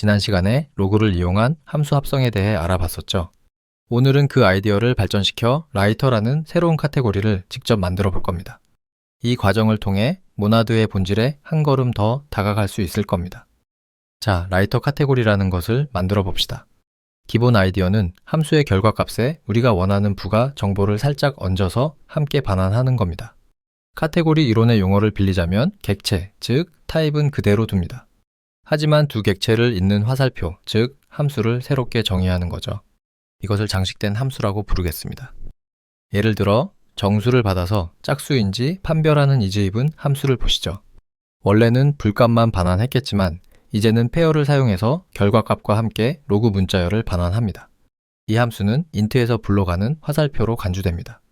지난 시간에 로그를 이용한 함수 합성에 대해 알아봤었죠. 오늘은 그 아이디어를 발전시켜 라이터라는 새로운 카테고리를 직접 만들어 볼 겁니다. 이 과정을 통해 모나드의 본질에 한 걸음 더 다가갈 수 있을 겁니다. 자, 라이터 카테고리라는 것을 만들어 봅시다. 기본 아이디어는 함수의 결과값에 우리가 원하는 부가 정보를 살짝 얹어서 함께 반환하는 겁니다. 카테고리 이론의 용어를 빌리자면 객체, 즉 타입은 그대로 둡니다. 하지만 두 객체를 잇는 화살표, 즉 함수를 새롭게 정의하는 거죠. 이것을 장식된 함수라고 부르겠습니다. 예를 들어 정수를 받아서 짝수인지 판별하는 이즈입은 함수를 보시죠. 원래는 불값만 반환했겠지만 이제는 페어를 사용해서 결과값과 함께 로그 문자열을 반환합니다. 이 함수는 인트에서 불러가는 화살표로 간주됩니다.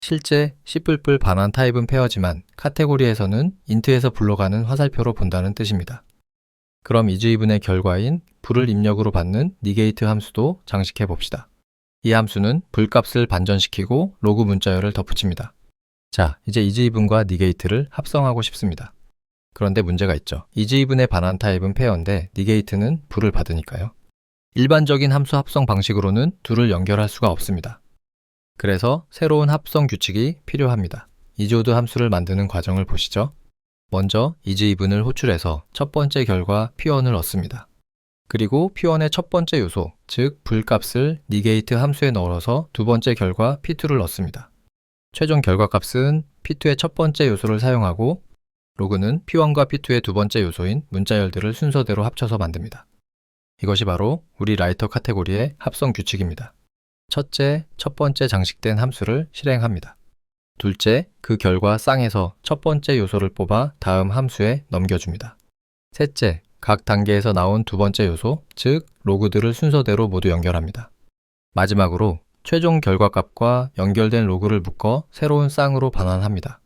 실제 C++ 반환 타입은 페어지만 카테고리에서는 인트에서 불러가는 화살표로 본다는 뜻입니다. 그럼 이즈이분의 결과인 불을 입력으로 받는 니게이트 함수도 장식해 봅시다. 이 함수는 불값을 반전시키고 로그 문자열을 덧붙입니다. 자, 이제 이즈이분과 니게이트를 합성하고 싶습니다. 그런데 문제가 있죠. 이즈이분의 반환 타입은 페어인데 니게이트는 불을 받으니까요. 일반적인 함수 합성 방식으로는 둘을 연결할 수가 없습니다. 그래서 새로운 합성 규칙이 필요합니다. 이조드 함수를 만드는 과정을 보시죠. 먼저 이즈이분을 호출해서 첫 번째 결과 P1을 얻습니다. 그리고 P1의 첫 번째 요소, 즉 불값을 니게이트 함수에 넣어서 두 번째 결과 P2를 넣습니다. 최종 결과값은 P2의 첫 번째 요소를 사용하고 로그는 P1과 P2의 두 번째 요소인 문자열들을 순서대로 합쳐서 만듭니다. 이것이 바로 우리 라이터 카테고리의 합성 규칙입니다. 첫째, 첫 번째 장식된 함수를 실행합니다. 둘째, 그 결과 쌍에서 첫 번째 요소를 뽑아 다음 함수에 넘겨줍니다. 셋째, 각 단계에서 나온 두 번째 요소, 즉 로그들을 순서대로 모두 연결합니다. 마지막으로 최종 결과값과 연결된 로그를 묶어 새로운 쌍으로 반환합니다.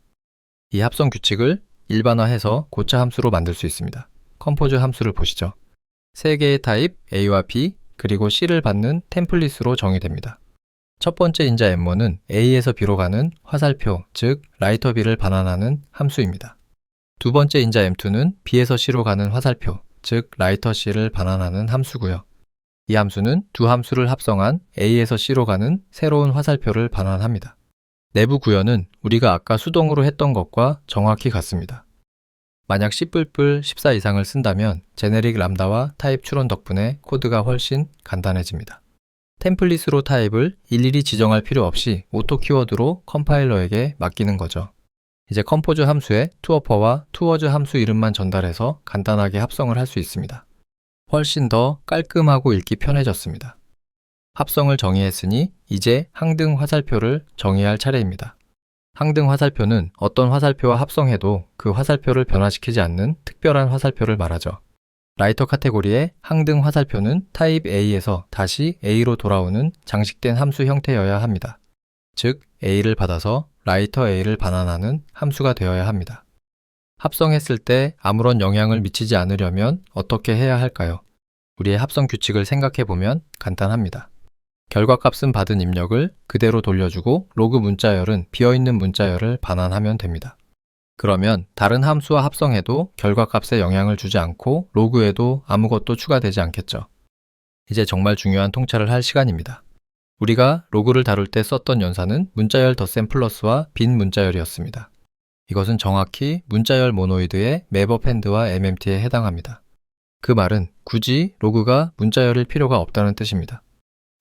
이 합성 규칙을 일반화해서 고차 함수로 만들 수 있습니다. 컴포즈 함수를 보시죠. 세 개의 타입 A와 B 그리고 C를 받는 템플릿으로 정의됩니다. 첫 번째 인자 M1은 A에서 B로 가는 화살표, 즉 라이터 B를 반환하는 함수입니다. 두 번째 인자 M2는 B에서 C로 가는 화살표, 즉 라이터 C를 반환하는 함수고요. 이 함수는 두 함수를 합성한 A에서 C로 가는 새로운 화살표를 반환합니다. 내부 구현은 우리가 아까 수동으로 했던 것과 정확히 같습니다. 만약 C++ 14 이상을 쓴다면 제네릭 람다와 타입 추론 덕분에 코드가 훨씬 간단해집니다. 템플릿으로 타입을 일일이 지정할 필요 없이 오토 키워드로 컴파일러에게 맡기는 거죠. 이제 컴포즈 함수에 투어퍼와 투어즈 함수 이름만 전달해서 간단하게 합성을 할 수 있습니다. 훨씬 더 깔끔하고 읽기 편해졌습니다. 합성을 정의했으니 이제 항등 화살표를 정의할 차례입니다. 항등 화살표는 어떤 화살표와 합성해도 그 화살표를 변화시키지 않는 특별한 화살표를 말하죠. 라이터 카테고리의 항등 화살표는 타입 A에서 다시 A로 돌아오는 장식된 함수 형태여야 합니다. 즉, A를 받아서 라이터 A를 반환하는 함수가 되어야 합니다. 합성했을 때 아무런 영향을 미치지 않으려면 어떻게 해야 할까요? 우리의 합성 규칙을 생각해 보면 간단합니다. 결과값은 받은 입력을 그대로 돌려주고 로그 문자열은 비어있는 문자열을 반환하면 됩니다. 그러면 다른 함수와 합성해도 결과값에 영향을 주지 않고 로그에도 아무것도 추가되지 않겠죠. 이제 정말 중요한 통찰을 할 시간입니다. 우리가 로그를 다룰 때 썼던 연산은 문자열 덧셈 플러스와 빈 문자열이었습니다. 이것은 정확히 문자열 모노이드의 맵어펜드와 MMT에 해당합니다. 그 말은 굳이 로그가 문자열일 필요가 없다는 뜻입니다.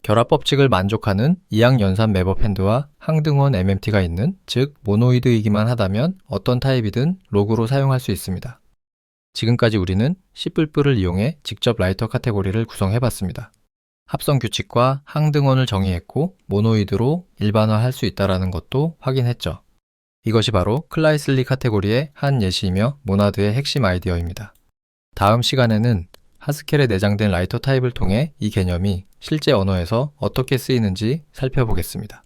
결합 법칙을 만족하는 이항 연산 맵어펜드와 항등원 MMT가 있는 즉 모노이드이기만 하다면 어떤 타입이든 로그로 사용할 수 있습니다. 지금까지 우리는 C++을 이용해 직접 라이터 카테고리를 구성해 봤습니다. 합성 규칙과 항등원을 정의했고 모노이드로 일반화할 수 있다는 것도 확인했죠. 이것이 바로 클라이슬리 카테고리의 한 예시이며 모나드의 핵심 아이디어입니다. 다음 시간에는 하스켈에 내장된 라이터 타입을 통해 이 개념이 실제 언어에서 어떻게 쓰이는지 살펴보겠습니다.